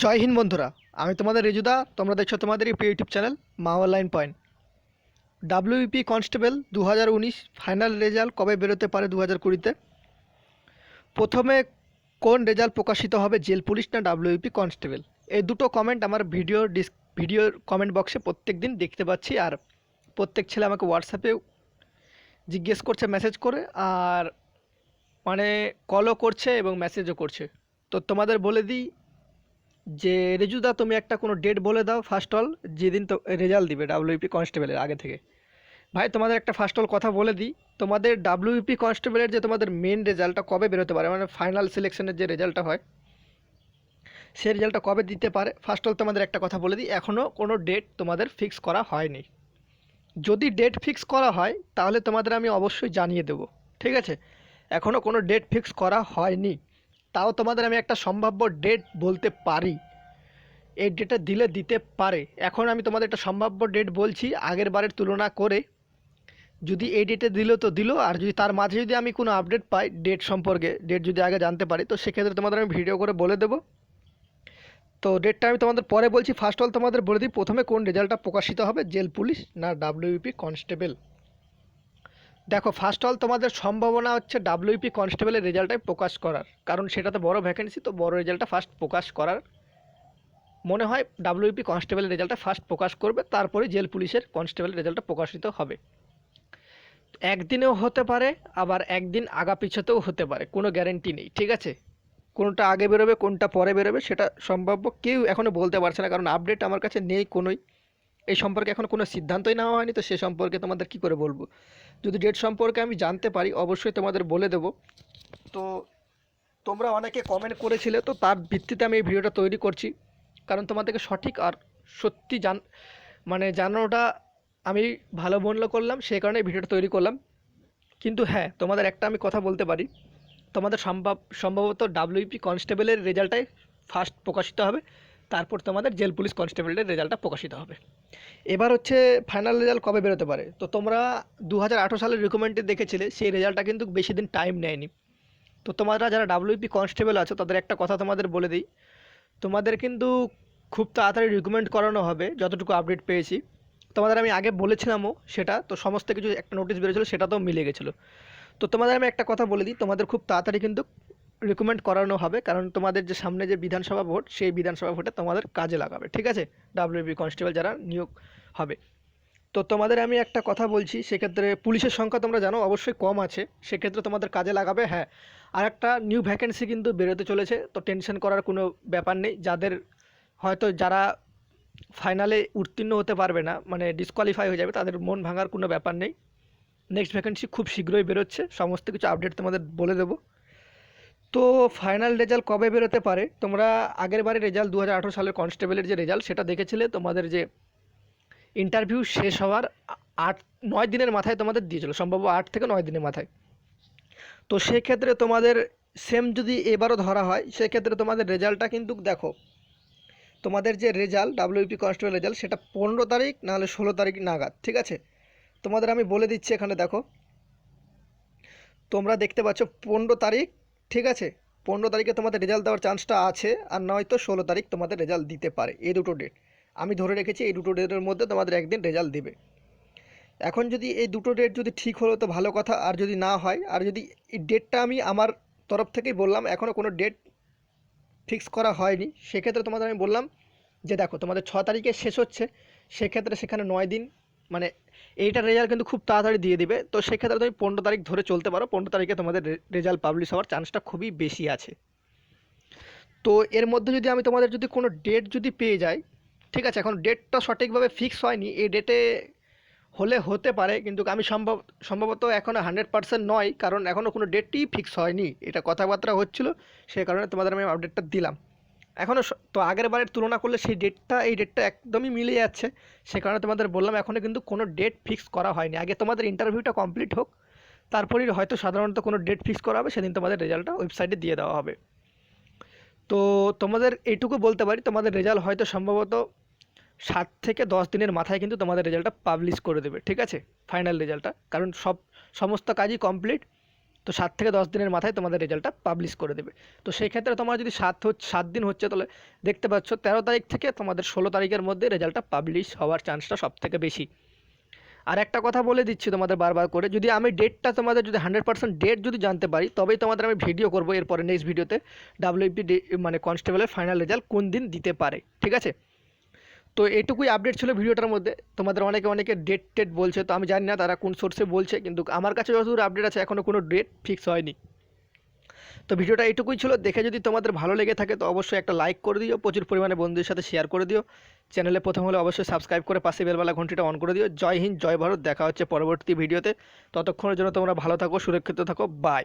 জয় হিন্দ বন্ধুরা, আমি তোমাদের রেজুদা, তোমরা দেখছ তোমাদের এই YouTube channel Maa online point. WP constable দু হাজার উনিশ ফাইনাল রেজাল্ট কবে বেরোতে পারে দু হাজার কুড়িতে? প্রথমে কোন রেজাল্ট প্রকাশিত হবে জেল পুলিশ না ডাব্লিউপি কনস্টেবল এই দুটো কমেন্ট আমার ভিডিও ডিস ভিডিওর কমেন্ট বক্সে প্রত্যেক দিন দেখতে পাচ্ছি আর প্রত্যেক ছেলে আমাকে হোয়াটসঅ্যাপেও জিজ্ঞেস করছে মেসেজ করে আর মানে কলও করছে এবং মেসেজও করছে। তো তোমাদের বলে দিই যে রেজুদা, তুমি একটা কোনো ডেট বলে দাও ফার্স্ট অল যেদিন তো রেজাল্ট দিবে ডাব্লিউপি কনস্টেবলের আগে থেকে। ভাই, তোমাদের একটা ফার্স্ট অল কথা বলে দিই। তোমাদের ডাব্লিউপি কনস্টেবলের যে তোমাদের মেন রেজাল্টটা কবে বেরোতে পারে মানে ফাইনাল সিলেকশনের যে রেজাল্টটা হয়, সে রেজাল্টটা কবে দিতে পারে? ফার্স্ট অল তোমাদের একটা কথা বলে দিই এখনও কোনো ডেট তোমাদের ফিক্স করা হয়নি। যদি ডেট ফিক্স করা হয়, তাহলে তোমাদের আমি অবশ্যই জানিয়ে দেবো, ঠিক আছে? এখনও কোনো ডেট ফিক্স করা হয়নি। তাও তোমাদের আমি একটা সম্ভাব্য ডেট বলতে পারি। এই ডেটটা দিলে দিতে পারে। এখন আমি তোমাদের একটা সম্ভাব্য ডেট বলছি, আগের বারের তুলনা করে। যদি এই ডেটে দিল তো দিল, আর যদি তার মাঝে যদি আমি কোনো আপডেট পাই ডেট সম্পর্কে ডেট যদি আগে জানতে পারি, তো সেক্ষেত্রে তোমাদের আমি ভিডিও করে বলে দেবো। তো ডেটটা আমি তোমাদের পরে বলছি। ফার্স্ট অল তোমাদের বলে দিই, প্রথমে কোন রেজাল্টটা প্রকাশিত হবে? জেল পুলিশ না ডাব্লিউপি কনস্টেবল দেখো ফার্স্ট অল তোমাদের সম্ভাবনা হচ্ছে ডাব্লিউপি কনস্টেবলের রেজাল্টটাই প্রকাশ করার। কারণ সেটাতে বড় ভ্যাকেন্সি তো বড় রেজাল্টটা ফার্স্ট প্রকাশ করার। মনে হয় ডাব্লিউপি কনস্টেবলের রেজাল্টটা ফার্স্ট প্রকাশ করবে, তারপরে জেল পুলিশের কনস্টেবলের রেজাল্টটা প্রকাশিত হবে। একদিনেও হতে পারে, আবার একদিন আগা পিছতেও হতে পারে, কোনো গ্যারেন্টি নেই, ঠিক আছে? কোনটা আগে বেরোবে, কোনটা পরে বেরোবে, সেটা সম্ভাব্য কেউ এখনও বলতে পারছে না, কারণ আপডেট আমার কাছে নেই কোনোই। এই সম্পর্কে এখন কোনো সিদ্ধান্তই নেওয়া হয়নি, তো সে সম্পর্কে তোমাদের কি করে বলব? যদি ডেট সম্পর্কে আমি জানতে পারি, অবশ্যই তোমাদের বলে দেবো। তো তোমরা অনেকে কমেন্ট করেছিলে, তো তার ভিত্তিতে আমি এই ভিডিওটা তৈরি করছি। কারণ তোমাদেরকে সঠিক আর সত্যি জান মানে জানানোটা আমি ভালো মূল্য করলাম সেই কারণে ভিডিওটা তৈরি করলাম। কিন্তু হ্যাঁ তোমাদের একটা আমি কথা বলতে পারি। তোমাদের সম্ভব, সম্ভবত ডাব্লিউপি কনস্টেবলের রেজাল্টটাই ফার্স্ট প্রকাশিত হবে। তারপর তোমাদের জেল পুলিশ কনস্টেবলের রেজাল্টটা প্রকাশিত হবে। এবার হচ্ছে ফাইনাল রেজাল্ট কবে বেরোতে পারে? তো তোমরা দু হাজার আঠেরো সালের রিকমেন্ডে দেখেছিলে, সেই রেজাল্টটা কিন্তু বেশি দিন টাইম নেয়নি। তো তোমরা যারা ডাব্লিউপি কনস্টেবল আছো, তাদের একটা কথা তোমাদের বলে দিই। তোমাদের কিন্তু খুব তাড়াতাড়ি রিকমেন্ড করানো হবে, যতটুকু আপডেট পেয়েছি। তোমাদের আমি আগে বলেছিলামও সেটা, তো সমস্ত কিছু একটা নোটিশ বেরোছিলো সেটাতেও মিলে গেছিল। তো তোমাদের আমি একটা কথা বলে দিই, তোমাদের খুব তাড়াতাড়ি কিন্তু রিকমেন্ড করানো হবে, কারণ তোমাদের যে সামনে যে বিধানসভা ভোট, সেই বিধানসভা ভোটে তোমাদের কাজে লাগাবে, ঠিক আছে? ডাব্লিউবি কনস্টেবল যারা নিয়োগ হবে। তো তোমাদের আমি একটা কথা বলছি, সেক্ষেত্রে পুলিশের সংখ্যা তোমরা জানো, অবশ্যই কম আছে, সেক্ষেত্রে তোমাদের কাজে লাগাবে হ্যাঁ। আর একটা নিউ ভ্যাকেন্সি কিন্তু বেরোতে চলেছে, তো টেনশন করার কোনো ব্যাপার নেই, যাদের হয়তো যারা ফাইনালে উত্তীর্ণ হতে পারবে না মানে ডিসকোয়ালিফাই হয়ে যাবে, তাদের মন ভাঙার কোনো ব্যাপার নেই। নেক্সট ভ্যাকেন্সি খুব শীঘ্রই বেরোচ্ছে, সমস্ত কিছু আপডেট তোমাদের বলে দেবো। তো ফাইনাল রেজাল্ট কবে বেরোতে পারে? তোমরা আগের বারে রেজাল্ট দু হাজার আঠেরো সালের কনস্টেবলের যে রেজাল্ট সেটা দেখেছিলে? তোমাদের যে ইন্টারভিউ শেষ হওয়ার আট, নয় দিনের মাথায় তোমাদের দিয়েছিল সম্ভব আট থেকে নয় দিনের মাথায়। তো সেক্ষেত্রে তোমাদের সেম যদি এবারও ধরা হয়, সেক্ষেত্রে তোমাদের রেজাল্টটা কিন্তু দেখো, তোমাদের যে রেজাল্ট ডাব্লিউপি কনস্টেবল রেজাল্ট সেটা পনেরো তারিখ নাহলে ষোলো তারিখ নাগাদ, ঠিক আছে? তোমাদের আমি বলে দিচ্ছি এখানে দেখো, তোমরা দেখতে পাচ্ছ পনেরো তারিখ ঠিক আছে, পনেরো তারিখে তোমাদের রেজাল্ট দেওয়ার চান্সটা আছে, আর নয়তো ষোলো তারিখ তোমাদের রেজাল্ট দিতে পারে, এই দুটো ডেট আমি ধরে রেখেছি, এই দুটো ডেটের মধ্যে তোমাদের একদিন রেজাল্ট দেবে। এখন যদি এই দুটো ডেট যদি ঠিক হলো তো ভালো কথা, আর যদি না হয়, আর যদি এই ডেটটা আমি আমার তরফ থেকেই বললাম এখনও কোনো ডেট ফিক্স করা হয়নি, সেক্ষেত্রে তোমাদের আমি বললাম যে দেখো, তোমাদের ছ তারিখে শেষ হচ্ছে, সেক্ষেত্রে সেখানে নয় দিন মানে এইটার রেজাল্ট কিন্তু খুব তাড়াতাড়ি দিয়ে দিবে। তো সেক্ষেত্রে তুমি পনেরো তারিখ ধরে চলতে পারো। পনেরো তারিখে তোমাদের রেজাল্ট পাবলিশ হওয়ার চান্সটা খুবই বেশি আছে। তো এর মধ্যে যদি আমি তোমাদের যদি কোনো ডেট যদি পেয়ে যাই, ঠিক আছে, এখন ডেটটা সঠিকভাবে ফিক্স হয়নি, এই ডেটে হলে হতে পারে, কিন্তু আমি সম্ভব সম্ভবত এখনও হান্ড্রেড পার্সেন্ট নয়, কারণ এখনও কোনো ডেটই ফিক্স হয়নি। এটা কথাবার্তা হচ্ছিল, সে কারণে তোমাদের আমি আপডেটটা দিলাম। এখনও তো আগের বারের তুলনা করলে সেই ডেটটা এই ডেটটা একদমই মিলে যাচ্ছে। সে কারণে তোমাদের বললাম এখনও কিন্তু কোনো ডেট ফিক্স করা হয়নি। আগে তোমাদের ইন্টারভিউটা কমপ্লিট হোক, তারপরেই হয়তো সাধারণত কোনো ডেট ফিক্স করা হবে, সেদিন তোমাদের রেজাল্টটা ওয়েবসাইটে দিয়ে দেওয়া হবে। তো তোমাদের এইটুকু বলতে পারি, তোমাদের রেজাল্ট হয়তো সম্ভবত সাত থেকে দশ দিনের মাথায় কিন্তু তোমাদের রেজাল্টটা পাবলিশ করে দেবে, ঠিক আছে? ফাইনাল রেজাল্টটা কারণ সব, সমস্ত কাজই কমপ্লিট তো সাত থেকে দশ দিনের মাথায় তোমাদের রেজাল্টটা পাবলিশ করে দেবে। তো সেই ক্ষেত্রে তোমার যদি সাত সাত দিন হচ্ছে তাহলে দেখতে পাচ্ছ তেরো তারিখ থেকে তোমাদের ষোলো তারিখের মধ্যে রেজাল্টটা পাবলিশ হওয়ার চান্সটা সব থেকে বেশি। আর একটা কথা বলে দিচ্ছি তোমাদের বারবার করে, যদি আমি ডেটটা তোমাদের যদি হান্ড্রেড পার্সেন্ট ডেট যদি জানতে পারি, তবেই তোমাদের আমি ভিডিও করব এরপরে নেক্সট ভিডিওতে ডাব্লিউপি মানে কনস্টেবলের ফাইনাল রেজাল্ট কোন দিন দিতে পারে, ঠিক আছে? তো এটুকুই আপডেট ছিল ভিডিওটার মধ্যে। তোমাদের অনেকে অনেকে ডেট টেট বলছে, তো আমি জানি না তারা কোন সোর্সে বলছে, কিন্তু আমার কাছে যতদূর আপডেট আছে এখনও কোনো ডেট ফিক্স হয়নি। তো ভিডিওটা এইটুকুই ছিল। দেখে যদি তোমাদের ভালো লেগে থাকে, তো অবশ্যই একটা লাইক করে দিও, প্রচুর পরিমাণে বন্ধুদের সাথে শেয়ার করে দিও। চ্যানেলে প্রথম হলে অবশ্যই সাবস্ক্রাইব করে পাশে বেলবেলা ঘন্টিটা অন করে দিও। জয় হিন্দ, জয় ভারত, দেখা হচ্ছে পরবর্তী ভিডিওতে ততক্ষণের জন্য তোমরা ভালো থাকো, সুরক্ষিত থাকো বাই